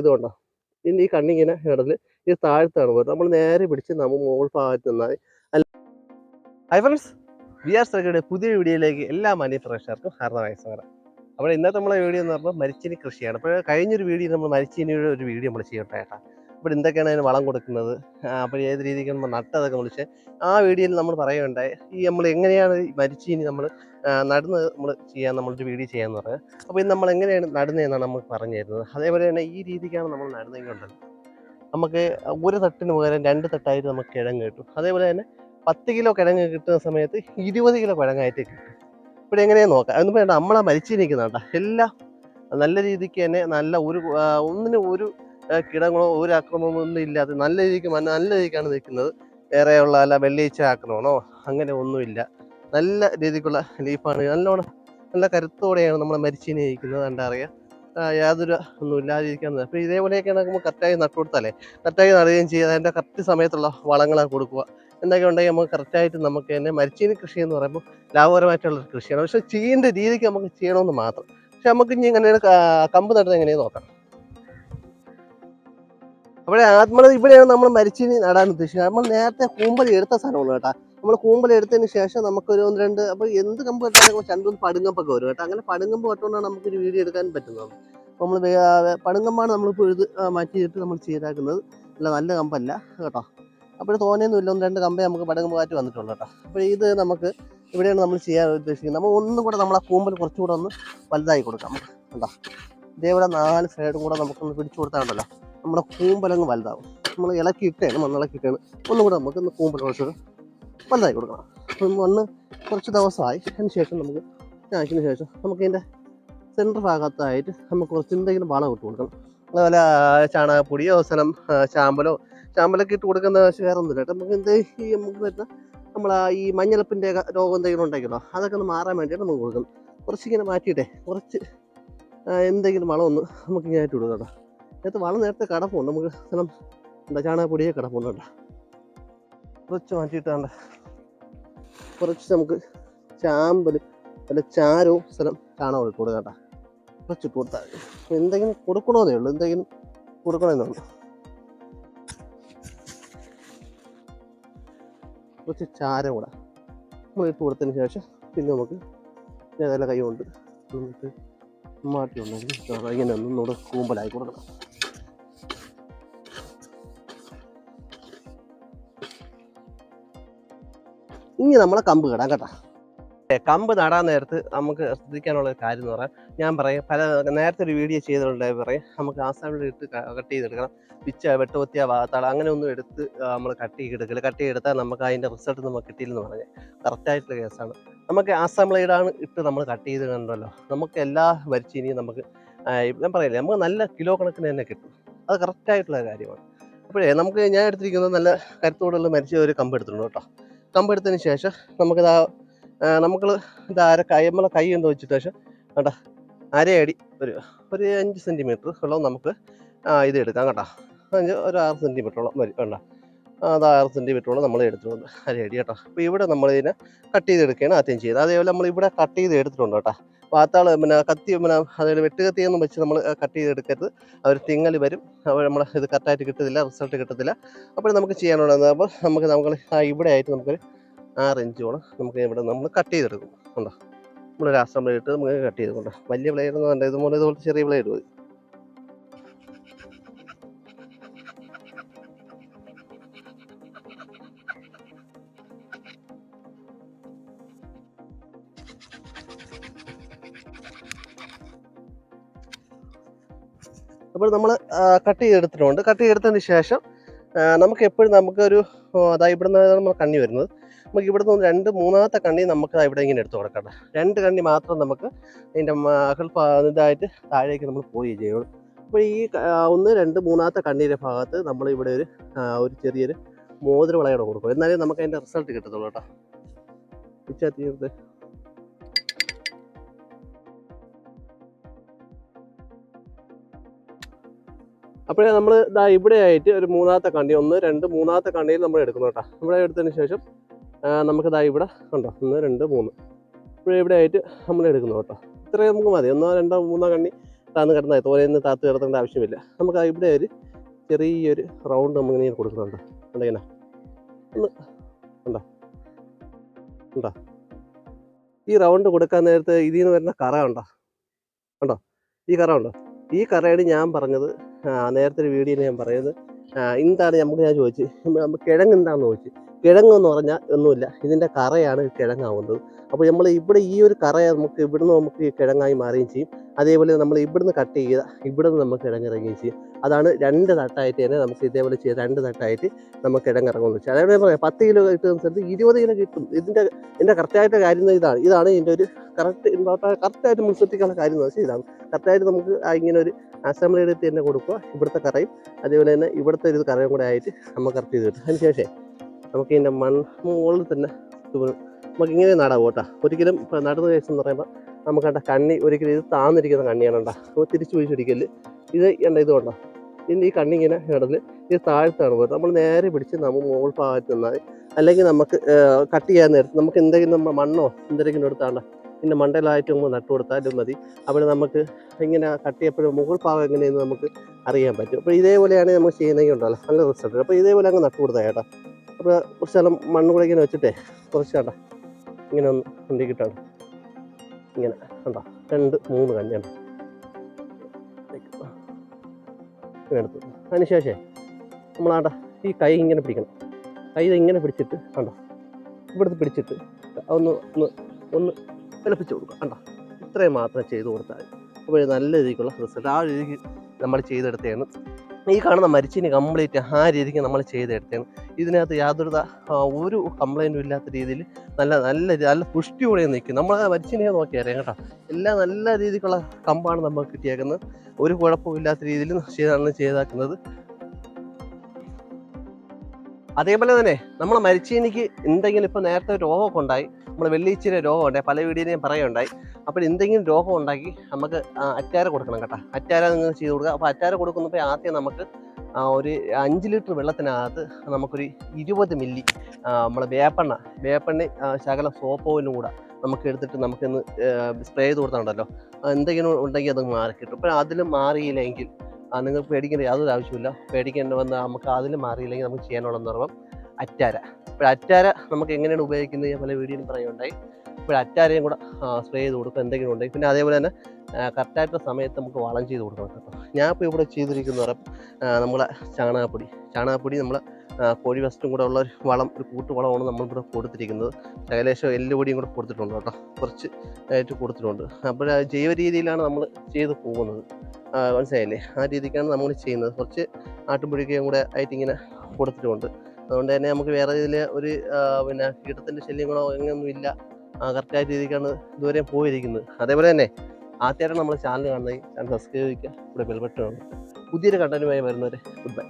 ഇതുകൊണ്ടോ ഇനി ഈ കണ്ണിങ്ങനെ ഇടൽ ഈ താഴ്ത്താണ് പോയത്. നമ്മൾ നേരെ പിടിച്ച് നമ്മൾ മുകൾ ഭാഗത്ത് നിന്നായി. അല്ല ഹൈ ഫ്രണ്ട്സ് വി ആർ ശ്രഗയുടെ പുതിയ വീഡിയോയിലേക്ക് എല്ലാ മാന്യ പ്രേക്ഷകർക്കും ഹാർദമായ സ്വാഗതം. അപ്പോൾ ഇന്നത്തെ നമ്മളെ വീഡിയോ എന്ന് പറഞ്ഞാൽ മരിച്ചിനി കൃഷിയാണ്. അപ്പോൾ കഴിഞ്ഞൊരു വീഡിയോ നമ്മൾ മരിച്ചിനിയുടെ ഒരു വീഡിയോ നമ്മൾ ചെയ്യട്ടെ കേട്ടോ. അപ്പോൾ എന്തൊക്കെയാണ് അതിന് വളം കൊടുക്കുന്നത്? അപ്പോൾ ഏത് രീതിക്ക് നമ്മൾ നട്ടതൊക്കെ വിളിച്ച് ആ വീഡിയോയിൽ നമ്മൾ പറയുകയുണ്ടായി. ഈ നമ്മൾ എങ്ങനെയാണ് മരിച്ചീനി നമ്മൾ നടന്ന് നമ്മൾ ചെയ്യാൻ നമ്മളൊരു വീഡിയോ ചെയ്യാന്ന് പറയുക അപ്പോൾ ഇത് നമ്മൾ എങ്ങനെയാണ് നടുന്നതെന്നാണ് നമുക്ക് പറഞ്ഞു തരുന്നത് അതേപോലെ തന്നെ ഈ രീതിക്കാണ് നമ്മൾ നടുന്നതെങ്കിലുണ്ടല്ലോ. നമുക്ക് ഒരു തട്ടിന് പകരം രണ്ട് തട്ടായിട്ട് നമുക്ക് കിഴങ്ങ് കിട്ടും. അതേപോലെ തന്നെ പത്ത് കിലോ കിഴങ്ങ് കിട്ടുന്ന സമയത്ത് ഇരുപത് കിലോ കിഴങ്ങായിട്ട് കിട്ടും. ഇവിടെ എങ്ങനെയാണ് നോക്കാം. അതൊന്നും വേണ്ട. നമ്മളാ മരിച്ചു കേട്ടോ എല്ലാം നല്ല രീതിക്ക് തന്നെ നല്ല ഒരു ഒന്നിനും ഒരു കിടങ്ങളോ ഒരു ആക്രമണമോ ഒന്നും ഇല്ലാതെ നല്ല രീതിക്ക് നല്ല രീതിക്കാണ് നിൽക്കുന്നത്. വേറെയുള്ള അല്ല വെള്ളിയിച്ച ആക്രമണമോ? അങ്ങനെ ഒന്നുമില്ല. നല്ല രീതിക്കുള്ള ലീഫാണ്. നല്ലോണം നല്ല കരുത്തോടെയാണ് നമ്മൾ മരിച്ചിനെ ഇരിക്കുന്നത് കണ്ടറിയാം യാതൊരു ഒന്നും ഇല്ലാതിരിക്കുന്നത് അപ്പോൾ ഇതേപോലെയൊക്കെയാണ് നമുക്ക് കറക്റ്റായി നട്ടു കൊടുത്താലേ കറക്റ്റായി നടുകയും ചെയ്യുക അതിന്റെ കറക്റ്റ് സമയത്തുള്ള വളങ്ങളാണ് കൊടുക്കുക. എന്തൊക്കെ ഉണ്ടെങ്കിൽ നമുക്ക് കറക്റ്റായിട്ട് നമുക്ക് തന്നെ മരിച്ചീനി കൃഷി എന്ന് പറയുമ്പോൾ ലാഭകരമായിട്ടുള്ളൊരു കൃഷിയാണ്. പക്ഷെ ചെയ്യേണ്ട രീതിക്ക് നമുക്ക് ചെയ്യണമെന്ന് മാത്രം. പക്ഷെ നമുക്ക് ഇനി ഇങ്ങനെ കമ്പ് നടുന്നത് എങ്ങനെയാണ് നോക്കാം. അവിടെ നമ്മൾ ഇവിടെയാണ് നമ്മൾ മരിച്ചു നടാൻ ഉദ്ദേശിക്കുന്നത്. നമ്മൾ നേരത്തെ കൂമ്പൽ എടുത്ത സ്ഥലമാണ് കേട്ടോ. നമ്മൾ കൂമ്പൽ എടുത്തതിന് ശേഷം നമുക്കൊരു ഒന്ന് രണ്ട് അപ്പോൾ എന്ത് കമ്പ് കെട്ടാലും രണ്ടും പടുങ്കമ്പൊക്കെ വരും കേട്ടോ. അങ്ങനെ പടുങ്കമ്പ് കെട്ടുകൊണ്ടാണ് നമുക്കൊരു വീഡിയോ എടുക്കാൻ പറ്റുന്നത്. നമ്മൾ പടുങ്കമ്പാണ് നമ്മളിപ്പോൾ എഴുത് മാറ്റിയിട്ട് നമ്മൾ ചെയ്താക്കുന്നത്. അല്ല നല്ല കമ്പല്ല കേട്ടോ. അപ്പോൾ തോനെയൊന്നും ഇല്ല. ഒന്ന് രണ്ട് കമ്പേ നമുക്ക് പടുങ്കമ്പ് കാറ്റ് വന്നിട്ടുള്ളൂ കേട്ടോ. അപ്പോൾ ഇത് നമുക്ക് ഇവിടെയാണ് നമ്മൾ ചെയ്യാൻ ഉദ്ദേശിക്കുന്നത്. നമ്മൾ ഒന്നും കൂടെ നമ്മൾ കൂമ്പൽ കുറച്ചുകൂടെ ഒന്ന് വലുതായി കൊടുക്കാം കേട്ടോ. ഇതേപോലെ നാല് സൈഡും കൂടെ നമുക്കൊന്ന് പിടിച്ചു കൊടുത്താണ്ടല്ലോ നമ്മുടെ കൂമ്പലങ്ങ് വലുതാവും. നമ്മൾ ഇളക്കിയിട്ടാണ് മണ്ണിളക്കിയിട്ടാണ് ഒന്നും കൂടെ നമുക്ക് കൂമ്പൽ കുറച്ച് വലുതായി കൊടുക്കണം. അപ്പം മണ്ണ് കുറച്ച് ദിവസമായി. അതിന് ശേഷം നമുക്ക് ആഴ്ചയ്ക്ക് ശേഷം നമുക്ക് ഇതിന്റെ സെന്റർ ഭാഗത്തായിട്ട് നമുക്ക് കുറച്ച് എന്തെങ്കിലും വളം ഇട്ട് കൊടുക്കണം. അതുപോലെ ചാണകപ്പൊടിയോ സ്ഥലം ചാമ്പലോ ചാമ്പലൊക്കെ ഇട്ട് കൊടുക്കുന്ന വേറെ ഒന്നുമില്ല കേട്ടോ. നമുക്ക് എന്ത് ഈ നമുക്ക് വരുന്ന നമ്മൾ ഈ മഞ്ഞളപ്പിന്റെ രോഗം എന്തെങ്കിലും ഉണ്ടെങ്കിലോ അതൊക്കെ ഒന്ന് മാറാൻ വേണ്ടിയിട്ട് നമുക്ക് കൊടുക്കണം. കുറച്ചിങ്ങനെ മാറ്റിയിട്ടേ കുറച്ച് എന്തെങ്കിലും വളം ഒന്ന് നമുക്ക് ഇങ്ങനെ ആയിട്ട് കൊടുക്കാം കേട്ടോ. നേരത്തെ വളരെ നേരത്തെ കടപ്പുണ്ട്. നമുക്ക് സ്ഥലം എന്താ ചാണകപ്പൊടിയെ കിടപ്പുണ്ട് കേട്ടോ കുറച്ച് മാറ്റിയിട്ടാണ്ട് കുറച്ച് നമുക്ക് ചാമ്പൽ അല്ല ചാരവും സ്ഥലം ചാണകം ഇട്ട് കൊടുക്കാം കേട്ടോ. കുറച്ച് കൊടുത്താൽ എന്തെങ്കിലും കൊടുക്കണമെന്നേ ഉള്ളൂ. എന്തെങ്കിലും കൊടുക്കണമെന്നുള്ളൂ കുറച്ച് ചാരം കൂടെ നമ്മൾ ഇട്ട് കൊടുത്തതിന് ശേഷം പിന്നെ നമുക്ക് ഏതെല്ലാം കൈ കൊണ്ട് നമുക്ക് മാറ്റി ഉണ്ടെങ്കിൽ ഇങ്ങനെ ഒന്നും നമ്മുടെ കൂമ്പലായി കൊടുക്കണം. ഇനി നമ്മളെ കമ്പ് കിടാം കേട്ടോ. കമ്പ് നടാൻ നേരത്ത് നമുക്ക് ശ്രദ്ധിക്കാനുള്ള കാര്യം എന്ന് പറയാം. ഞാൻ പറയാം പല നേരത്തെ ഒരു വീഡിയോ ചെയ്തിട്ടുണ്ടായി പറയാം. നമുക്ക് ആസാമിൽ ഇട്ട് കട്ട് ചെയ്തെടുക്കണം. പിച്ച വെട്ടുപൊത്തിയ ഭാഗത്താൾ അങ്ങനെ ഒന്നും എടുത്ത് നമ്മൾ കട്ട് ചെയ്തെടുക്കില്ല കട്ട് ചെയ്തെടുത്താൽ നമുക്ക് അതിന്റെ റിസൾട്ട് നമുക്ക് കിട്ടിയില്ലെന്ന് പറഞ്ഞാൽ കറക്റ്റായിട്ടുള്ള കേസാണ്. നമുക്ക് ആസാം ഇട്ട് നമ്മൾ കട്ട് ചെയ്ത് കണ്ടല്ലോ. നമുക്ക് എല്ലാ വരിച്ചിനിയും നമുക്ക് ഞാൻ പറയില്ല നമുക്ക് നല്ല കിലോ കണക്കിന് തന്നെ കിട്ടും. അത് കറക്റ്റായിട്ടുള്ള കാര്യമാണ്. അപ്പോഴേ നമുക്ക് ഞാൻ എടുത്തിരിക്കുന്നത് നല്ല കരുത്തോടുള്ള മരിച്ച ഒരു കമ്പ് എടുത്തിട്ടുണ്ട് കേട്ടോ. കമ്പ് എടുത്തതിന് ശേഷം നമുക്കിത് നമുക്ക് ഇത് അര കൈ നമ്മളെ കൈ എന്ന് വെച്ചിട്ട് ശേഷം കേട്ടോ അരയടി ഒരു ഒരു അഞ്ച് സെന്റിമീറ്റർ ഉള്ളത് നമുക്ക് ഇത് എടുക്കാം കേട്ടോ അഞ്ച് ഒരു ആറ് സെന്റിമീറ്ററോളം വരും വേണ്ട അത് ആറ് സെന്റിമീറ്ററോളം നമ്മൾ എടുത്തിട്ടുണ്ട്. അരയടി കേട്ടോ. അപ്പോൾ ഇവിടെ നമ്മളിതിനെ കട്ട് ചെയ്തെടുക്കുകയാണ് ആദ്യം ചെയ്തത്. അതേപോലെ നമ്മൾ ഇവിടെ കട്ട് ചെയ്ത് എടുത്തിട്ടുണ്ട് കേട്ടോ. പാത്താൾ പിന്നെ കത്തി പിന്നെ അതായത് വെട്ടുകത്തിയൊന്നും വെച്ച് നമ്മൾ കട്ട് ചെയ്തെടുക്കരുത്. അവർ തിങ്ങൽ വരും. അപ്പോൾ നമ്മൾ ഇത് കറക്റ്റായിട്ട് കിട്ടത്തില്ല റിസൾട്ട് കിട്ടത്തില്ല. അപ്പോൾ നമുക്ക് ചെയ്യാനുള്ളത് അപ്പോൾ നമുക്ക് നമുക്ക് ഇവിടെ ആയിട്ട് നമുക്കൊരു ആറ് ഇഞ്ചോളം നമുക്ക് ഇവിടെ നമ്മൾ കട്ട് ചെയ്തെടുക്കും. ഉണ്ടോ നമ്മളൊരു അസംബ്ലി ഇട്ട് നമുക്ക് കട്ട് ചെയ്തുകൊണ്ട് വലിയ പ്ലെയർ ഒന്നും വേണ്ട. ഇതുപോലെ ഇതുപോലത്തെ ചെറിയ ബ്ലേഡ് മതി. അപ്പോൾ നമ്മൾ കട്ട് ചെയ്തെടുത്തിട്ടുണ്ട്. കട്ട് ചെയ്തെടുത്തതിന് ശേഷം നമുക്ക് എപ്പോഴും നമുക്കൊരു അതാ ഇവിടെ നിന്നാണ് നമ്മൾ കണ്ണി വരുന്നത്. നമുക്ക് ഇവിടെ നിന്ന് രണ്ട് മൂന്നാമത്തെ കണ്ണി നമുക്ക് ഇവിടെ ഇങ്ങനെ എടുത്ത് കൊടുക്കണ്ട രണ്ട് കണ്ണി മാത്രം നമുക്ക് അതിന്റെ ഹെൽപ്പ് ഇതായിട്ട് താഴേക്ക് നമ്മൾ പോയി ചെയ്യുള്ളൂ. അപ്പോൾ ഈ ഒന്ന് രണ്ട് മൂന്നാമത്തെ കണ്ണീന്റെ ഭാഗത്ത് നമ്മൾ ഇവിടെ ഒരു ഒരു ചെറിയൊരു മോതിര വളയോടെ കൊടുക്കും. എന്നാലേ നമുക്ക് അതിന്റെ റിസൾട്ട് കിട്ടത്തുള്ളൂ കേട്ടോ. പിച്ചാ തീർത്ത് അപ്പോഴേ നമ്മൾ ഇതാ ഇവിടെ ആയിട്ട് ഒരു മൂന്നാമത്തെ കണ്ണി ഒന്ന് രണ്ട് മൂന്നാമത്തെ കണ്ണിയിൽ നമ്മൾ എടുക്കുന്നു കേട്ടോ. ഇവിടെ എടുത്തതിന് ശേഷം നമുക്ക് ഇതാ ഇവിടെ കണ്ടോ? ഒന്ന് രണ്ട് മൂന്ന്. ഇവിടെ ഇവിടെ ആയിട്ട് നമ്മൾ എടുക്കുന്നു കേട്ടോ. ഇത്രയും നമുക്ക് മതി. ഒന്നോ രണ്ടോ മൂന്നോ കണ്ണി താന്ന് കിടന്നാൽ തോരയിൽ താത്ത് കിടത്തേണ്ട ആവശ്യമില്ല. നമുക്ക് ആ ഇവിടെ ഒരു ചെറിയൊരു റൗണ്ട് നമുക്ക് ഇങ്ങനെ കൊടുക്കുന്നുണ്ട് ഉണ്ടെങ്കിൽ ഒന്ന് ഉണ്ടോ ഉണ്ടോ ഈ റൗണ്ട് കൊടുക്കാൻ നേരത്തെ ഇതിൽ നിന്ന് വരുന്ന കറ ഉണ്ടോ ഉണ്ടോ ഈ കറ ഉണ്ടോ? ഈ കറയാണ് ഞാൻ പറഞ്ഞത് നേരത്തെ ഒരു വീഡിയോയിൽ ഞാൻ പറയുന്നത്. എന്താണ് നമുക്ക് ഞാൻ ചോദിച്ചു കിഴങ്ങ് എന്താണെന്ന് ചോദിച്ചു കിഴങ്ങ് എന്ന് പറഞ്ഞാൽ ഒന്നുമില്ല. ഇതിന്റെ കറയാണ് കിഴങ്ങാവുന്നത്. അപ്പോൾ നമ്മൾ ഇവിടെ ഈ ഒരു കറ നമുക്ക് ഇവിടുന്ന് നമുക്ക് കിഴങ്ങായി മാറുകയും ചെയ്യും. അതേപോലെ നമ്മൾ ഇവിടുന്ന് കട്ട് ചെയ്ത ഇവിടുന്ന് നമുക്ക് കിഴങ്ങിറങ്ങുകയും ചെയ്യും. അതാണ് രണ്ട് തട്ടായിട്ട് തന്നെ നമുക്ക് ഇതേപോലെ ചെയ്ത് രണ്ട് തട്ടായിട്ട് നമുക്ക് കിഴങ്ങിറങ്ങുമെന്ന് വെച്ചാൽ അതേപോലെ പറയാം പത്ത് കിലോ കിട്ടുന്ന സ്ഥലത്ത് ഇരുപത് കിലോ കിട്ടും. ഇതിന്റെ ഇതിന്റെ കറക്റ്റായിട്ട് കാര്യം ഇതാണ്. ഇതാണ് ഇതിന്റെ ഒരു കറക്റ്റ് കറക്റ്റായിട്ട് മുൻസെത്തിക്കാനുള്ള കാര്യം എന്ന് വെച്ചാൽ ഇതാണ്. കറക്റ്റായിട്ട് നമുക്ക് ഇങ്ങനെ ഒരു അസംബ്ലി എടുത്ത് തന്നെ കൊടുക്കുക ഇവിടുത്തെ കറയും. അതേപോലെ തന്നെ ഇവിടുത്തെ ഒരു കറയും കൂടെ ആയിട്ട് നമുക്ക് കറക്റ്റ് ചെയ്ത് കിട്ടും. അതിന് ശേഷം നമുക്ക് ഇതിന്റെ മുകളിൽ തന്നെ. നമുക്ക് ഇങ്ങനെ നടാവും കേട്ടോ. ഒരിക്കലും നടുന്ന കേസ് എന്ന് പറയുമ്പോൾ നമുക്ക് കണ്ട കണ്ണി ഒരിക്കലും ഇത് താന്നിരിക്കുന്ന കണ്ണിയാണ് കേട്ടോ അപ്പോൾ തിരിച്ചു പിടിച്ചൊരിക്കൽ ഇത് കണ്ട ഇത് കൊണ്ടോ. ഇതിന്റെ ഈ കണ്ണി ഇങ്ങനെ ഇടൽ. ഇത് താഴ്ത്താണ് പോയത്. നമ്മൾ നേരെ പിടിച്ച് നമ്മൾ മുകൾ ഭാഗത്ത് നിന്നാൽ അല്ലെങ്കിൽ നമുക്ക് കട്ട് ചെയ്യാൻ നേരത്ത് നമുക്ക് എന്തെങ്കിലും മണ്ണോ എന്തെങ്കിലും എടുത്താണ്ട പിന്നെ മണ്ടയിലായിട്ട് നമ്മൾ നട്ടു കൊടുത്താലും മതി. അവിടെ നമുക്ക് ഇങ്ങനെ കട്ട് ചെയ്യപ്പോഴും മുകൾ ഭാഗം എങ്ങനെയെന്ന് നമുക്ക് അറിയാൻ പറ്റും. അപ്പോൾ ഇതേപോലെയാണ് നമ്മൾ ചെയ്യുന്നതെങ്കിൽ ഉണ്ടല്ലോ. നല്ല റിസൾട്ട്. അപ്പോൾ ഇതേപോലെ അങ്ങ് നട്ടു കൊടുത്താൽ കേട്ടോ. അപ്പോൾ കുറച്ച് സ്ഥലം മണ്ണ് കൂടെ ഇങ്ങനെ വെച്ചിട്ടേ കുറച്ച് കണ്ട. ഇങ്ങനെ ഒന്ന് ഉണ്ടിക്കിട്ടാണ് ഇങ്ങനെ കണ്ടോ. രണ്ട് മൂന്ന് കഞ്ഞാണ് ഇങ്ങനെ എടുത്തു. ശേഷം നമ്മളാണ്ട ഈ കൈ ഇങ്ങനെ പിടിക്കണം. കൈ ഇങ്ങനെ പിടിച്ചിട്ട് കണ്ടോ. ഇവിടുത്തെ പിടിച്ചിട്ട് ഒന്ന് ഒന്ന് ഒന്ന് വിലപ്പിച്ച് കൊടുക്കുക. കണ്ടോ. ഇത്രയും മാത്രം ചെയ്ത് കൊടുത്താൽ അപ്പോൾ നല്ല രീതിക്കുള്ള റിസൾട്ട് ആ രീതിക്ക് നമ്മൾ ചെയ്തെടുത്തതാണ് ഈ കാണുന്ന മരിച്ചിന് കംപ്ലീറ്റ് ആ രീതിക്ക് നമ്മൾ ചെയ്തെടുത്തതാണ് ഇതിനകത്ത് യാതൊരു ഒരു കംപ്ലൈന്റും ഇല്ലാത്ത രീതിയിൽ നല്ല നല്ല നല്ല പുഷ്ടിയോടെ നിൽക്കും. നമ്മൾ ആ മരിച്ചിനെ നോക്കിയാൽ അറിയാം കേട്ടോ. എല്ലാം നല്ല രീതിക്കുള്ള കമ്പാണ് നമുക്ക് കിട്ടിയേക്കുന്നത്. ഒരു കുഴപ്പമില്ലാത്ത രീതിയിൽ ചെയ്താണ് ചെയ്താക്കുന്നത്. അതേപോലെ തന്നെ നമ്മൾ മരിച്ചീനിക്ക് എന്തെങ്കിലും ഇപ്പോൾ നേരത്തെ രോഗമൊക്കെ ഉണ്ടായി. നമ്മൾ വെള്ളിച്ചിരി രോഗം ഉണ്ടായി പല വീടിനെയും പറയുണ്ടായി. അപ്പോൾ എന്തെങ്കിലും രോഗം ഉണ്ടാക്കി നമുക്ക് അറ്റാര കൊടുക്കണം കേട്ടോ. അറ്റാര നിങ്ങൾ ചെയ്ത് കൊടുക്കുക. അപ്പോൾ അറ്റാര കൊടുക്കുന്നപ്പോൾ ആദ്യം നമുക്ക് ഒരു അഞ്ച് ലിറ്റർ വെള്ളത്തിനകത്ത് നമുക്കൊരു ഇരുപത് മില്ലി നമ്മളെ വേപ്പെണ്ണ വേപ്പെണ്ണ ശകല സോപ്പോയിലും കൂടെ നമുക്ക് എടുത്തിട്ട് നമുക്കൊന്ന് സ്പ്രേ ചെയ്ത് കൊടുത്താണ്ടല്ലോ എന്തെങ്കിലും ഉണ്ടെങ്കിൽ അത് മാറി കിട്ടും. അപ്പോൾ അതിൽ മാറിയില്ലെങ്കിൽ നിങ്ങൾക്ക് പേടിക്കേണ്ട യാതൊരു ആവശ്യമില്ല പേടിക്കേണ്ട വന്ന് നമുക്ക് അതിൽ മാറിയില്ലെങ്കിൽ നമുക്ക് ചെയ്യാനുള്ള നിർവം അറ്റാര. ഇപ്പോൾ അറ്റാര നമുക്ക് എങ്ങനെയാണ് ഉപയോഗിക്കുന്നത്? ഞാൻ പല വീഡിയോയിലും പറയുകയുണ്ടായി. ഇപ്പോൾ അറ്റാരയും കൂടെ സ്പ്രേ ചെയ്ത് കൊടുക്കുക എന്തെങ്കിലും ഉണ്ടെങ്കിൽ. പിന്നെ അതേപോലെ തന്നെ കറക്റ്റായിട്ടുള്ള സമയത്ത് നമുക്ക് വളം ചെയ്ത് കൊടുക്കണം കേട്ടോ. ഞാൻ ഇപ്പോൾ ഇവിടെ ചെയ്തിരിക്കുന്ന പറയുമ്പോൾ നമ്മളെ ചാണകപ്പൊടി. ചാണകപ്പൊടി നമ്മൾ കോഴി വസ്റ്റും കൂടെ ഉള്ള ഒരു വളം ഒരു കൂട്ടുവളമാണ് നമ്മളിവിടെ കൊടുത്തിരിക്കുന്നത്. ഏകദേശം എല്ലുപൊടിയും കൂടെ കൊടുത്തിട്ടുണ്ട് കേട്ടോ. കുറച്ച് ആയിട്ട് കൊടുത്തിട്ടുണ്ട്. അപ്പോൾ ജൈവ രീതിയിലാണ് നമ്മൾ ചെയ്ത് പോകുന്നത്. മനസ്സിലായില്ലേ? ആ രീതിക്കാണ് നമ്മൾ ചെയ്യുന്നത്. കുറച്ച് ആട്ടുപൊടിക്കയും കൂടെ ആയിട്ട് ഇങ്ങനെ കൊടുത്തിട്ടുണ്ട്. അതുകൊണ്ട് തന്നെ നമുക്ക് വേറെ ഇതിൽ ഒരു പിന്നെ കീടത്തിന്റെ ശല്യങ്ങളോ അങ്ങനെയൊന്നും ഇല്ല. കറക്റ്റായ രീതിക്കാണ് ഇതുവരെ പോയിരിക്കുന്നത്. അതേപോലെ തന്നെ ആദ്യമായിട്ടാണ് നമ്മൾ ചാനൽ കാണുന്നത്. ചാനൽ സബ്സ്ക്രൈബ് ചെയ്യുക. ഇവിടെ ബെൽബട്ടൺ പുതിയൊരു കണ്ടന്റുമായി വരുന്നവരെ ഗുഡ് ബൈ